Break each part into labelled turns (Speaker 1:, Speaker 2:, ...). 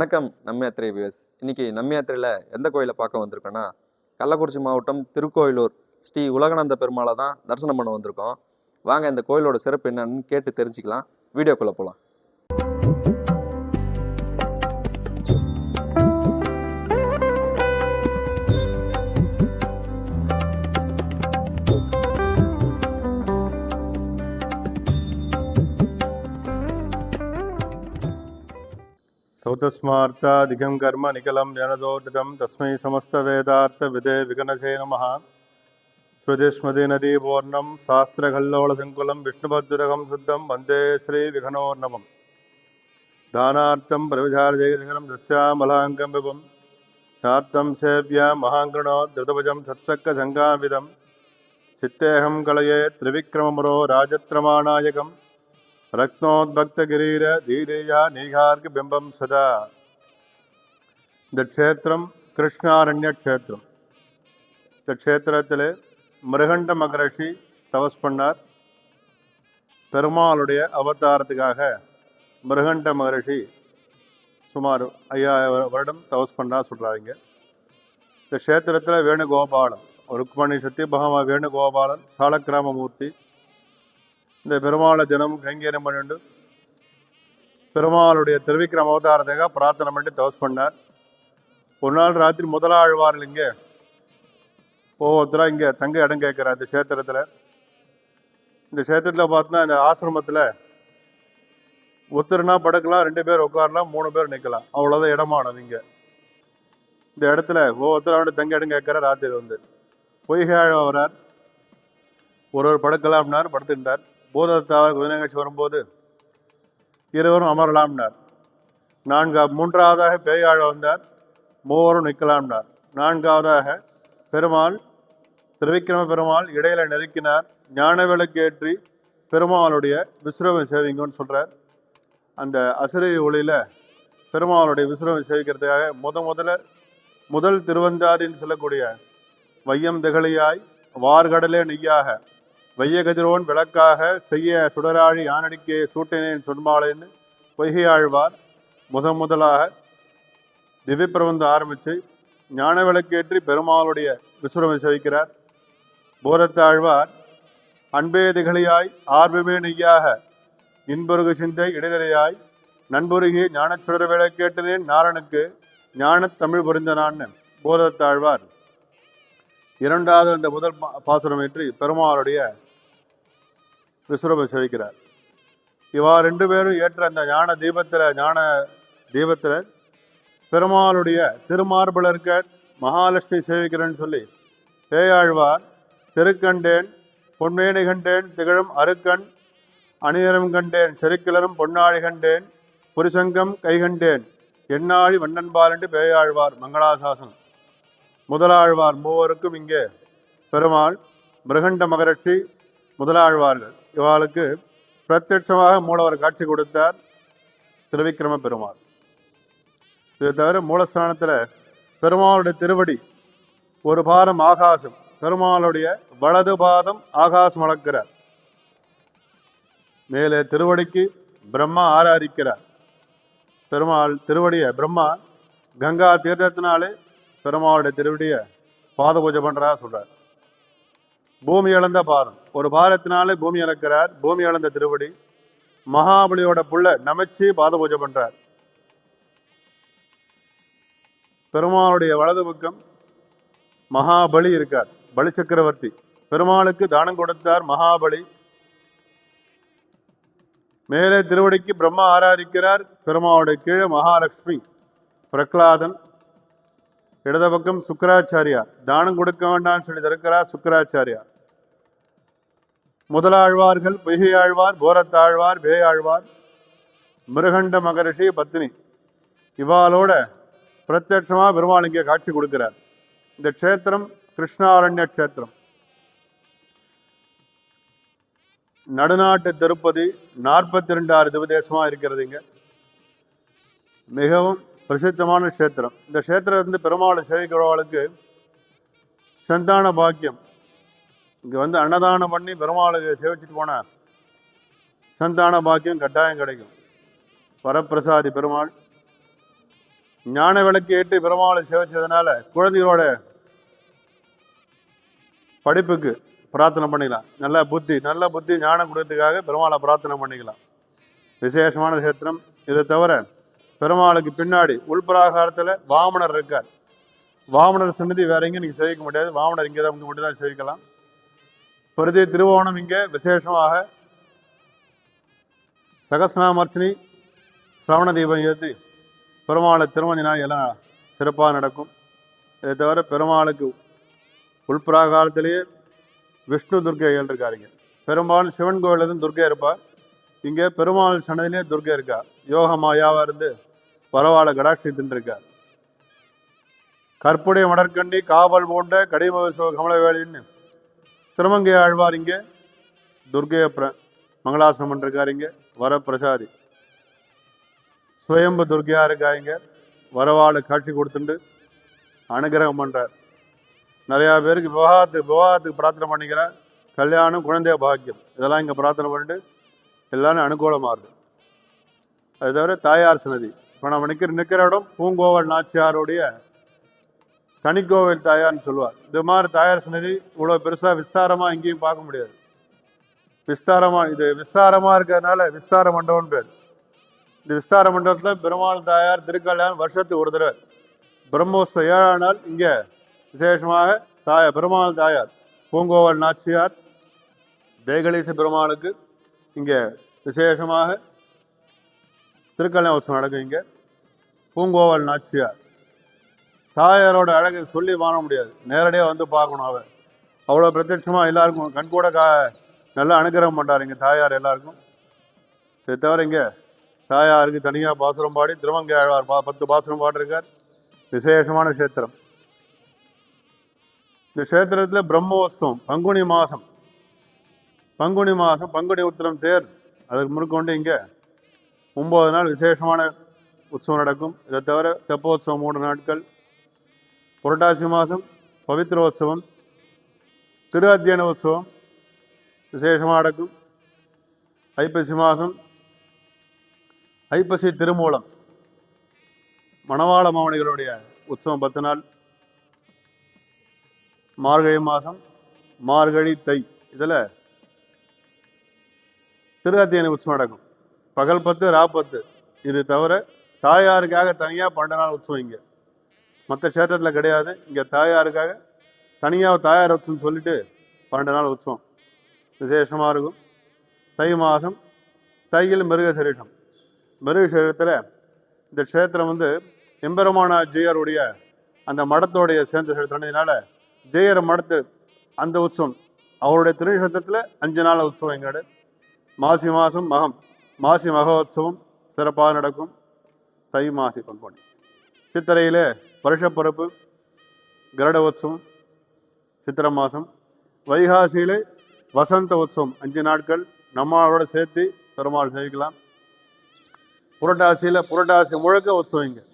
Speaker 1: வணக்கம் நம்ம யாத்திரை வியூஸ் இன்னைக்கு நம்ம யாத்திரையில் எந்த கோயிலை பார்க்க வந்திருக்கோன்னா கள்ளக்குறிச்சி மாவட்டம் திருக்கோயிலூர் ஸ்ரீ உலகநந்த பெருமாளை தான் தரிசனம் பண்ண வந்திருக்கோம். வாங்க இந்த கோயிலோட சிறப்பு என்னன்னு கேட்டு தெரிஞ்சுக்கலாம். வீடியோக்குள்ளே போகலாம்
Speaker 2: सौतस्मार्ताधिकं कर्म निखिलं जनदोदितं तस्मै समस्तवेदार्थविदे विगणसे नमः श्रुतिस्मृतिनदीपूर्णं शास्त्रकल्लोलसङ्कुलं विष्णुभद्रकं शुद्धं वन्दे श्रीविघ्नोर्नवम् दानार्थं प्रविचारजयशिखरं दस्यामलाङ्गं विभुं शार्तं सेव्य महाङ्गणो धृतभुजं सत्सक्कसङ्गाविदं चित्तेऽहं कलये त्रिविक्रममुरो राजत्रमानायकम् ரத்னோத்பக்தகிரீர தீரேயா நீகார்க்கு பிம்பம் சதா. இந்த க்ஷேத்திரம் கிருஷ்ணாரண்ய க்ஷேத்திரம். இந்த க்ஷேத்திரத்தில் மிருகண்ட மகரிஷி தவஸ் பண்ணார். பெருமாளுடைய அவதாரத்துக்காக மிருகண்ட மகரிஷி சுமார் ஐயாயிரம் வருடம் தவஸ் பண்ணா சொல்கிறாங்க இந்த க்ஷேத்திரத்தில் வேணுகோபாலன் ருக்மணி சக்தி பகவான் வேணுகோபாலன் சாலக்கிராமமூர்த்தி இந்த பெருமாளை தினமும் கைங்கரியம் பண்ணிட்டு பெருமாளுடைய திருவிக்கிரம அவதாரத்துக்காக பிரார்த்தனை பண்ணி தவஸ் பண்ணார். ஒரு நாள் ராத்திரி முதலாழ்வார்கள் இங்கே. ஒவ்வொருத்தராக இங்கே தங்க இடம் கேட்குறார் இந்த க்ஷேத்திரத்தில். இந்த க்ஷேத்திரத்தில் பார்த்தோன்னா இந்த ஆசிரமத்தில் ஒருத்தர்னா படுக்கலாம் ரெண்டு பேர் உட்காரலாம் மூணு பேர் நிற்கலாம். அவ்வளோதான் இடமானது இங்கே. இந்த இடத்துல ஒவ்வொருத்தராக வந்து தங்க இடம் கேட்குறார் ராத்திரி வந்து. பொய்காழ வரார் ஒரு ஒரு படுக்கலாம் அப்படின்னார் படுத்துட்டார் பூதத்தாவர் குதிரைகாட்சி வரும்போது இருவரும் அமரலாம்னார். நான்காவது மூன்றாவதாக பேயாழ வந்தார். மூவரும் நிற்கலாம்னார். நான்காவதாக பெருமாள் திருவிக்கிரம பெருமாள் இடையில நெருக்கினார். ஞான விளக்கேற்றி பெருமாளுடைய விஸ்ரவம் சேவிங்கன்னு சொல்றார். அந்த அசுரை ஒளியில பெருமாளுடைய விஸ்ரவம் சேவிக்கிறதுக்காக முத முதல்ல முதல் திருவந்தாதின்னு சொல்லக்கூடிய வையம் திகழியாய் வார்கடலே நெய்யாக வைய கதிரோன் விளக்காக செய்ய சுடராழி யானடிக்கே சூட்டினேன் சொன்மாளேன்னு பொய்கையாழ்வார் முத முதலாக திவ்ய ஆரம்பித்து ஞான விளக்கேற்றி பெருமாளுடைய விசுரமை செவிக்கிறார். போரத்தாழ்வார் அன்பே திகழியாய் ஆர்வமே நெய்யாக இன்பொருகு சிந்தை இடைதலையாய் நண்புருகி ஞானச்சுடர் விளக்கேற்றினேன் நாரனுக்கு ஞானத் தமிழ் புரிந்தனான்னு போரத்தாழ்வார். இரண்டாவது அந்த முதல் பாசுரம் ஏற்றி பெருமாளுடைய விசுரபை செவிக்கிறார் இவா ரெண்டு பேரும் ஏற்ற அந்த ஞான தீபத்தில் ஞான தீபத்தில் பெருமாளுடைய திருமார்புல மகாலட்சுமி சேவிக்கிறேன்னு சொல்லி பேயாழ்வார் திருக்கண்டேன் பொன்மேனி கண்டேன் திகழும் அருக்கண் அணியரும் கண்டேன் செருக்கிளரும் பொன்னாழி கண்டேன் புரிசங்கம் கைகண்டேன் எண்ணாழி வண்ணன்பால் என்று பேயாழ்வார் மங்களாசாசனம். முதலாழ்வார் மூவருக்கும் இங்கே பெருமாள் மிருகண்ட மகரட்சி முதலாழ்வார்கள். இவாளுக்கு பிரத்யட்சமாக மூலவர் காட்சி கொடுத்தார் திருவிக்கிரம பெருமாள். இதை தவிர மூலஸ்தானத்தில் பெருமாளுடைய திருவடி ஒரு பாதம் ஆகாசம் பெருமாளுடைய வலது பாதம் ஆகாசம் அளக்கிறார் மேலே திருவடிக்கு பிரம்மா ஆராதிக்கிறார். பெருமாள் திருவடியை பிரம்மா கங்கா தீர்த்தத்தினாலே பெருமாளுடைய திருவடிய பாத பூஜை பண்றா சொல்றார். பூமி இழந்த பாதம். ஒரு பாதத்தினாலே பூமி இழக்கிறார். பூமி இழந்த திருவடி. மகாபலியோட புள்ள நமைச்சு பாத பூஜை பண்றார். பெருமாளுடைய வலது பக்கம் மகாபலி இருக்கார். பலி சக்கரவர்த்தி. பெருமாளுக்கு தானம் கொடுத்தார் மகாபலி. மேலே திருவடிக்கு பிரம்மா ஆராதிக்கிறார். பெருமாளுடைய கீழே மகாலட்சுமி பிரகலாதன். இடது பக்கம் சுக்கராச்சாரியார் தானம் கொடுக்க வேண்டாம்னு சொல்லி தருக்கிறார் சுக்கராச்சாரியார் முதலாழ்வார்கள் பொய்கையாழ்வார் போரத்தாழ்வார் பேயாழ்வார் மிருகண்ட மகரிஷி பத்னி. இவாளோட பிரத்யட்சமா பெருமாள் இங்கே காட்சி கொடுக்கிறார். இந்த க்ஷேத்திரம் கிருஷ்ணாரண்ய க்ஷேத்திரம். நடுநாட்டு திருப்பதி நாற்பத்தி ரெண்டாறு திவதேசமா இருக்கிறது இங்க. மிகவும் பிரசித்தமான க்ஷேத்திரம். இந்த க்ஷேத்திரம் வந்து பெருமாளை சேவிக்கிறவர்களுக்கு சந்தான பாக்கியம். இங்கே வந்து அன்னதானம் பண்ணி பெருமாளுக்கு சேவிச்சுட்டு போனால் சந்தான பாக்கியம் கட்டாயம் கிடைக்கும். வரப்பிரசாதி பெருமாள். ஞான விளக்கு ஏற்று பெருமாளை சேவிச்சதுனால குழந்தைகளோட படிப்புக்கு பிரார்த்தனை பண்ணிக்கலாம். நல்ல புத்தி நல்ல புத்தி ஞானம் கொடுக்கறதுக்காக பெருமாளை பிரார்த்தனை பண்ணிக்கலாம். விசேஷமான கஷேத்திரம். இதை தவிர பெருமாளுக்கு பின்னாடி உள்பிராகாரத்தில் வாமனர் இருக்கார். வாமனர் சன்னதி வேற எங்கேயும் நீங்கள் சேவிக்க முடியாது. வாமனர் இங்கே தான் மட்டும் தான் சேவிக்கலாம். பிரதி திருவோணம் இங்கே விசேஷமாக சகஸ்நாமர்ச்சனி சிரவண தீபம் ஏற்றி பெருமாளை திருமணினா எல்லாம் சிறப்பாக நடக்கும். இதை தவிர பெருமாளுக்கு உள்பிராகாலத்திலேயே விஷ்ணு துர்க்கைகள் இருக்காருங்க பெரும்பாலும் சிவன் கோயிலில் துர்கை துர்க்கை இருப்பார். இங்கே பெருமாள் சன்னதியிலே துர்கை இருக்கா யோக மாயாவாக இருந்து பரவாயில்ல கடாட்சி இருக்கார் கற்புடைய மடற்கண்டி காவல் போன்ற கடிமக கமலவேலின்னு திருமங்கை ஆழ்வார் இங்கே. துர்கைய பிர மங்களாசனம் பண்ணிருக்காரு இங்கே வரப்பிரசாதி. சுயம்பு துர்க்கையா இருக்கா இங்க காட்சி கொடுத்துட்டு அனுகிரகம் பண்ணுறார் நிறையா பேருக்கு விவாகத்துக்கு விவாகத்துக்கு பிரார்த்தனை பண்ணிக்கிறார். கல்யாணம் குழந்தைய பாக்கியம். இதெல்லாம் இங்கே பிரார்த்தனை பண்ணிட்டு எல்லாரும் அனுகூலமாக இருக்குது அது தவிர தாயார் சன்னதி. இப்போ நம்ம நிற்கிற நிற்கிற இடம் பூங்கோவல் நாச்சியாருடைய தனிக்கோவில் தாயார்னு சொல்லுவார். இது மாதிரி தாயார் சன்னதி இவ்வளோ பெருசாக விஸ்தாரமாக எங்கேயும் பார்க்க முடியாது. விஸ்தாரமாக இது விஸ்தாரமாக இருக்கிறதுனால விஸ்தார மண்டபம் பேர். இந்த விஸ்தார மண்டபத்தில் பெருமாள் தாயார் திருக்கல்யாணம் வருஷத்துக்கு ஒரு தடவை. பிரம்மோத்சவ ஏழாம் நாள் இங்கே விசேஷமாக தாய பெருமாள் தாயார் பூங்கோவல் நாச்சியார் தேகலீச பெருமாளுக்கு இங்கே விசேஷமாக திருக்கல்யாண உற்சவம் நடக்கும் இங்கே பூங்கோவல் நாச்சியார். தாயாரோட அழகை சொல்லி வாழ முடியாது. நேரடியாக வந்து பார்க்கணும் அவ. அவ்வளோ பிரத்யட்சமாக எல்லாருக்கும் கண்கூட கா நல்லா அனுகிரகம் பண்ணுறாரு இங்கே தாயார் எல்லாருக்கும். இதை தவிர இங்கே தாயாருக்கு தனியாக பாசுரம் பாடி திருவங்கை ஆழ்வார் பா பத்து பாசுரம் பாடிருக்கார். விசேஷமான கஷேத்திரம். இந்த கஷேத்திரத்தில் பிரம்மோத்சவம் பங்குனி மாதம் பங்குனி மாதம் பங்குனி உத்திரம் தேர். அதுக்கு முறுக்கொண்டு இங்கே ஒம்பது நாள் விசேஷமான உற்சவம் நடக்கும். இதை தவிர தெப்போத்சவம் மூன்று நாட்கள் புரட்டாசி மாதம் பவித்ரோத்சவம் திரு அத்தியன உற்சவம் விசேஷமாக நடக்கும். ஐப்பசி மாதம் ஐப்பசி திருமூலம் மணவாள மாமணிகளுடைய உற்சவம் பத்து நாள். மார்கழி மாதம் மார்கழி தை இதில் திரு உற்சவம் நடக்கும். பகல் பத்து ராப்பத்து இது தவிர தாயாருக்காக தனியாக பன்னெண்டு நாள் உற்சவம் இங்கே. மற்ற க்ஷேத்திரத்தில் கிடையாது. இங்கே தாயாருக்காக தனியாக தாயார் உற்சவம் சொல்லிட்டு பன்னெண்டு நாள் உற்சவம். விசேஷமாக இருக்கும். தை மாதம் தையில் மிருக சரீரம் மிருக சரீரத்தில் இந்த க்ஷேத்திரம் வந்து எம்பெருமானா ஜெயருடைய அந்த மடத்தோடைய சேர்ந்த சரீரத்தினால ஜெயர் மடத்து அந்த உற்சவம். அவருடைய திருநட்சத்திரத்தில் அஞ்சு நாள் உற்சவம் எங்களோட மாசி மாதம் மகம். மாசி மகோத்சவம் சிறப்பாக நடக்கும். தை மாசி பங்குனி. சித்திரையில் வருஷப்பிறப்பு கருட உற்சவம் சித்திரை மாதம் வைகாசியில் வசந்த உற்சவம் அஞ்சு நாட்கள் நம்மளோட சேர்த்து பெருமாள் சேவிக்கலாம் புரட்டாசியில் புரட்டாசி முழுக்க உற்சவம் இங்கே.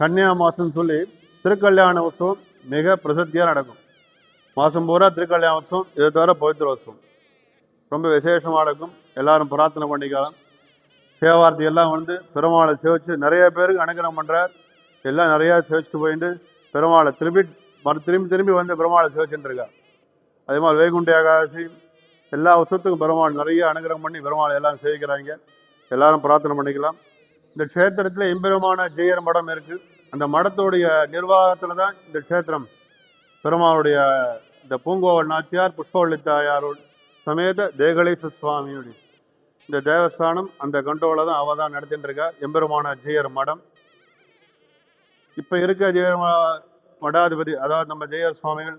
Speaker 2: கன்னியா மாதம்னு சொல்லி திருக்கல்யாண உற்சவம் மிக பிரசித்தியாக நடக்கும். மாதம் பூரா திருக்கல்யாண உற்சவம் இதை தவிர பவித்திர உற்சவம் ரொம்ப விசேஷமாக நடக்கும். எல்லாரும் பிரார்த்தனை பண்ணிக்கலாம். சேவார்த்தி எல்லாம் வந்து பெருமாளை சேவிச்சு நிறைய பேருக்கு அனுகிரகம் பண்ணுறார் எல்லாம் நிறையா சேவிச்சுட்டு போயிட்டு பெருமாளை திரும்பி மறு திரும்பி திரும்பி வந்து பெருமாளை சேவிச்சுட்டுருக்கா அதே மாதிரி வைகுண்ட ஏகாதசி எல்லா வருஷத்துக்கும் பெருமாள் நிறைய அனுகிரகம் பண்ணி பெருமாளை எல்லாம் சேவிக்கிறாங்க. எல்லாரும் பிரார்த்தனை பண்ணிக்கலாம். இந்த க்ஷேத்திரத்தில் எம்பெருமான ஜெயர் மடம் இருக்குது அந்த மடத்துடைய நிர்வாகத்தில் தான் இந்த க்ஷேத்திரம். பெருமாளுடைய இந்த பூங்கோவல் நாச்சியார் புஷ்பவள்ளி தாயாரோட சமேத தேகலேஸ்வர சுவாமியுடைய இந்த தேவஸ்தானம் அந்த கண்ட்ரோலை தான் அவள் தான் நடத்திட்டு இருக்கா எம்பெருமான ஜெயர் மடம். இப்போ இருக்க ஜெயர் மடாதிபதி அதாவது நம்ம ஜெயர் சுவாமிகள்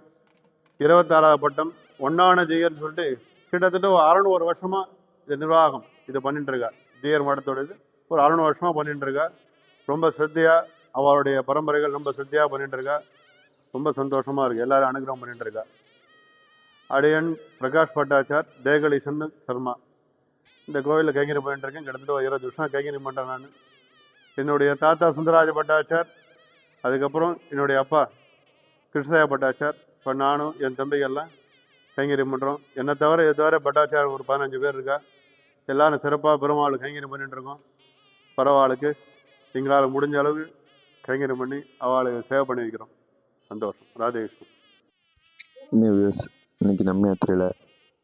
Speaker 2: இருபத்தாறாவது பட்டம் ஒன்னான ஜெயர்னு சொல்லிட்டு கிட்டத்தட்ட ஒரு அறநூறு வருஷமாக இது நிர்வாகம் இது பண்ணிட்டு இருக்கா ஜெயர் மடத்தோடது ஒரு அறநூறு வருஷமாக பண்ணிட்டு இருக்கா ரொம்ப ஸ்ரத்தையா அவருடைய பரம்பரைகள் ரொம்ப ஸ்ரத்தையா பண்ணிட்டு இருக்கா ரொம்ப சந்தோஷமாக இருக்குது எல்லாரும் அனுகிரகம் பண்ணிட்டு இருக்கா அடியன் பிரகாஷ் பட்டாச்சார் தேகலீசன் சர்மா. இந்த கோவிலில் கைங்கரி பண்ணிட்டு இருக்கேன். கிட்டத்தட்ட ஒரு இருபது வருஷம் கைங்கரி பண்ணுறேன் நான். என்னுடைய தாத்தா சுந்தராஜ பட்டாச்சார். அதுக்கப்புறம் என்னுடைய அப்பா கிருஷ்ணசாய பட்டாச்சார். இப்போ நானும் என் தம்பிகள்லாம் கைங்கரியம் பண்ணுறோம் என்னை தவிர இதை தவிர பட்டாச்சார் ஒரு பதினஞ்சு பேர் இருக்கா? எல்லாரும் சிறப்பாக பெருமாள் கைங்கரி பண்ணிட்டுருக்கோம் பரவாளுக்கு எங்களால் முடிஞ்ச அளவுக்கு கைங்கரியம் பண்ணி அவளுக்கு சேவை பண்ணி வைக்கிறோம். சந்தோஷம். ராதேகிருஷ்ணன்.
Speaker 1: இந்த இன்னைக்கு நம்ம யாத்திரையில்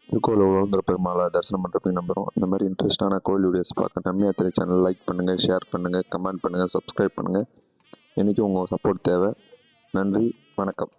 Speaker 1: திருக்கோவில் உழவுந்திர பெருமாளை தரிசனம் பண்ணுறதுக்கு நம்புகிறோம் இந்த மாதிரி இன்ட்ரெஸ்டான கோயில் வீடியோஸ் பார்க்க நம்ம யாத்திரை சேனல் லைக் பண்ணுங்கள் ஷேர் பண்ணுங்கள் கமெண்ட் பண்ணுங்கள் சப்ஸ்கிரைப் பண்ணுங்கள் என்றைக்கும் உங்கள் சப்போர்ட் தேவை. நன்றி வணக்கம்.